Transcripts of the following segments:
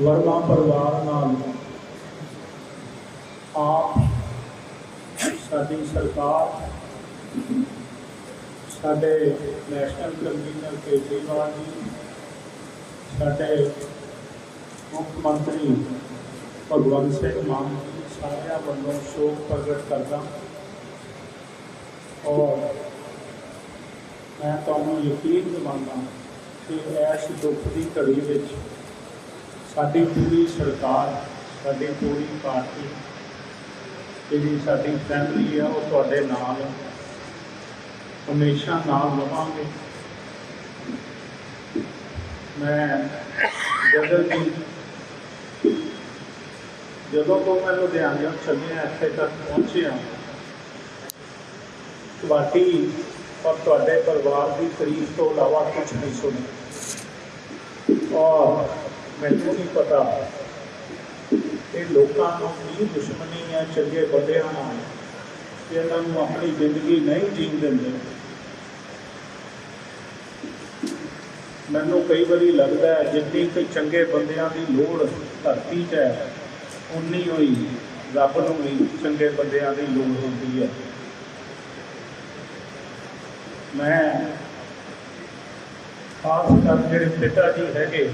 ਵਰਮਾ ਪਰਿਵਾਰ ਨਾਲ ਆਪ ਸਾਡੀ ਸਰਕਾਰ, ਸਾਡੇ ਨੈਸ਼ਨਲ ਕਨਵੀਨਰ ਕੇਜਰੀਵਾਲ ਜੀ, ਸਾਡੇ ਮੁੱਖ ਮੰਤਰੀ ਭਗਵੰਤ ਸਿੰਘ ਮਾਨ ਜੀ, ਸਾਰਿਆਂ ਵੱਲੋਂ ਸ਼ੋਕ ਪ੍ਰਗਟ ਕਰਦਾ ਔਰ ਮੈਂ ਤੁਹਾਨੂੰ ਯਕੀਨ ਦਿਵਾਉਂਦਾ ਕਿ ਇਸ ਦੁੱਖ ਦੀ ਘੜੀ ਵਿੱਚ ਸਾਡੀ ਪੂਰੀ ਸਰਕਾਰ, ਸਾਡੀ ਪੂਰੀ ਪਾਰਟੀ, ਜਿਹੜੀ ਸਾਡੀ ਫੈਮਿਲੀ ਆ, ਉਹ ਤੁਹਾਡੇ ਨਾਲ ਹਮੇਸ਼ਾ ਨਾਲ ਰਵਾਂਗੇ। ਮੈਂ ਜਦੋਂ ਦੀ ਜਦੋਂ ਤੋਂ ਮੈਂ ਲੁਧਿਆਣੇ ਚੱਲਿਆ, ਇੱਥੇ ਤੱਕ ਪਹੁੰਚਿਆ, ਤੁਹਾਡੀ ਔਰ ਤੁਹਾਡੇ ਪਰਿਵਾਰ ਦੀ ਤਾਰੀਫ ਤੋਂ ਇਲਾਵਾ ਕੁਝ ਨਹੀਂ ਸੁਣਿਆ। ਔਰ ਮੈਨੂੰ ਨਹੀਂ ਪਤਾ। ਕਿ ਲੋਕਾਂ ਨੂੰ ਕੀ ਦੁਸ਼ਮਣੀ ਹੈ ਚੰਗੇ ਬੰਦਿਆਂ ਨਾਲ ਕਿ ਇਹਨਾਂ ਨੂੰ ਆਪਣੀ ਜ਼ਿੰਦਗੀ ਨਹੀਂ ਜੀਣ ਦਿੰਦੇ। ਮੈਨੂੰ ਕਈ ਵਾਰੀ ਲੱਗਦਾ ਹੈ, ਜਿੰਨੀ ਕਿ ਚੰਗੇ ਬੰਦਿਆਂ ਦੀ ਲੋੜ ਧਰਤੀ 'ਚ ਹੈ, ਉਨੀ ਹੋਈ ਰੱਬ ਨੂੰ ਵੀ ਚੰਗੇ ਬੰਦਿਆਂ ਦੀ ਲੋੜ ਹੁੰਦੀ ਹੈ। ਮੈਂ ਖਾਸ ਕਰ ਜਿਹੜੇ ਪਿਤਾ ਜੀ ਹੈਗੇ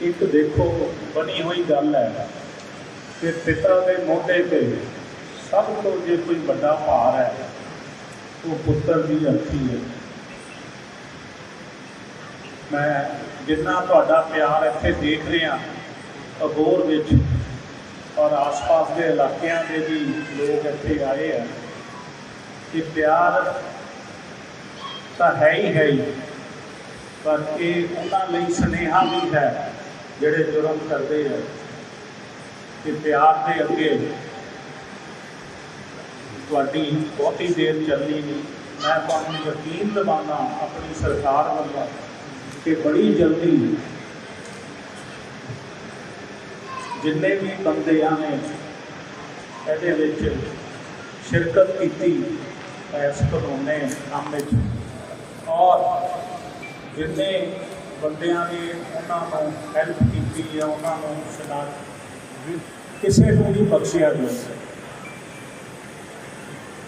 ਇੱਕ ਦੇਖੋ, ਬਣੀ ਹੋਈ ਗੱਲ ਹੈ ਕਿ ਪਿਤਾ ਦੇ ਮੋਢੇ ਤੇ ਸਭ ਤੋਂ ਜੇ ਕੋਈ ਵੱਡਾ ਭਾਰ ਹੈ, ਉਹ ਪੁੱਤਰ ਦੀ ਅਰਥੀ ਹੈ। ਮੈਂ ਜਿੰਨਾ ਤੁਹਾਡਾ ਪਿਆਰ ਇੱਥੇ ਦੇਖ ਰਿਹਾ, ਅਬੋਰ ਵਿੱਚ ਔਰ ਆਸ-ਪਾਸ ਦੇ ਇਲਾਕਿਆਂ ਦੇ ਵੀ ਲੋਕ ਇੱਥੇ ਆਏ ਆ ਕਿ ਪਿਆਰ ਤਾਂ ਹੈ ਹੀ ਹੈ ਹੀ, ਪਰ ਇਹ ਉਹਨਾਂ ਲਈ ਸੁਨੇਹਾ ਵੀ ਹੈ ਜਿਹੜੇ ਜੁਰਮ ਕਰਦੇ ਆ ਕਿ ਪਿਆਰ ਦੇ ਅੱਗੇ ਤੁਹਾਡੀ ਬਹੁਤੀ ਦੇਰ ਚੱਲਣੀ ਨਹੀਂ। ਮੈਂ ਤੁਹਾਨੂੰ ਯਕੀਨ ਦਿਵਾਉਣਾ ਆਪਣੀ ਸਰਕਾਰ ਵੱਲੋਂ ਕਿ ਬੜੀ ਜਲਦੀ ਜਿੰਨੇ ਵੀ ਬੰਦਿਆਂ ਨੇ ਇਹਦੇ ਵਿੱਚ ਸ਼ਿਰਕਤ ਕੀਤੀ, ਇਸ ਕਾਨੂੰਨੇ ਕੰਮ ਵਿੱਚ ਔਰ ਜਿੰਨੇ ਬੰਦਿਆਂ ਨੇ ਉਹਨਾਂ ਨੂੰ ਹੈਲਪ ਕੀਤੀ ਹੈ ਉਹਨਾਂ ਨੂੰ ਸ਼ਨਾਖਤ ਕਿਸੇ ਨੂੰ ਵੀ ਬਖਸ਼ਿਆ ਨਹੀਂ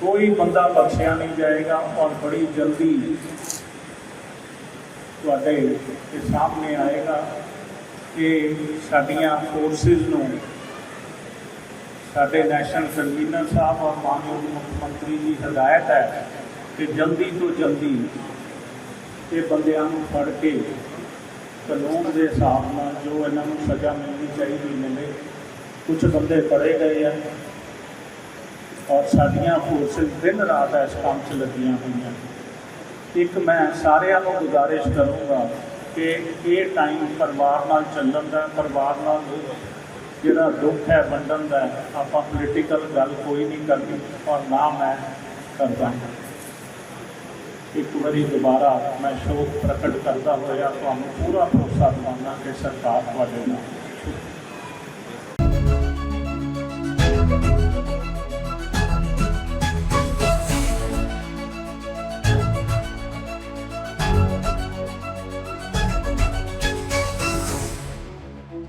ਕੋਈ ਬੰਦਾ ਬਖਸ਼ਿਆ ਨਹੀਂ ਜਾਏਗਾ ਔਰ ਬੜੀ ਜਲਦੀ ਤੁਹਾਡੇ ਦੇ ਸਾਹਮਣੇ ਆਏਗਾ ਕਿ ਸਾਡੀਆਂ ਫੋਰਸਿਸ ਨੂੰ ਸਾਡੇ ਨੈਸ਼ਨਲ ਕਨਵੀਨਰ ਸਾਹਿਬ ਔਰ ਮਾਨਯੋਗ ਮੁੱਖ ਮੰਤਰੀ ਦੀ ਹਦਾਇਤ ਹੈ ਕਿ ਜਲਦੀ ਤੋਂ ਜਲਦੀ ਇਹ ਬੰਦਿਆਂ ਨੂੰ ਫੜ ਕੇ ਕਾਨੂੰਨ ਦੇ ਹਿਸਾਬ ਨਾਲ ਜੋ ਇਹਨਾਂ ਨੂੰ ਸਜ਼ਾ ਮਿਲਣੀ ਚਾਹੀਦੀ ਮਿਲੇ ਕੁਝ ਬੰਦੇ ਫੜੇ ਗਏ ਆ ਔਰ ਸਾਡੀਆਂ ਫੋਰਸਿਸ ਦਿਨ ਰਾਤ ਇਸ ਕੰਮ 'ਚ ਲੱਗੀਆਂ ਹੋਈਆਂ। ਇੱਕ ਮੈਂ ਸਾਰਿਆਂ ਨੂੰ ਗੁਜ਼ਾਰਿਸ਼ ਕਰੂੰਗਾ ਕਿ ਇਹ ਟਾਈਮ ਪਰਿਵਾਰ ਨਾਲ ਚੱਲਣ ਦਾ, ਪਰਿਵਾਰ ਨਾਲ ਜਿਹੜਾ ਦੁੱਖ ਹੈ ਵੰਡਣ ਦਾ, ਆਪਾਂ ਪੋਲੀਟੀਕਲ ਗੱਲ ਕੋਈ ਨਹੀਂ ਕਰਨੀ ਔਰ ਨਾ ਮੈਂ ਕਰਦਾ। ਇੱਕ ਵਾਰੀ ਦੁਬਾਰਾ ਮੈਂ ਸ਼ੋਕ ਪ੍ਰਗਟ ਕਰਦਾ ਹੋਇਆ, ਤੁਹਾਨੂੰ ਪੂਰਾ ਭਰੋਸਾ ਦਿਵਾਉਂਦਾ ਕਿ ਸਰਕਾਰ ਤੁਹਾਡੇ ਨਾਲ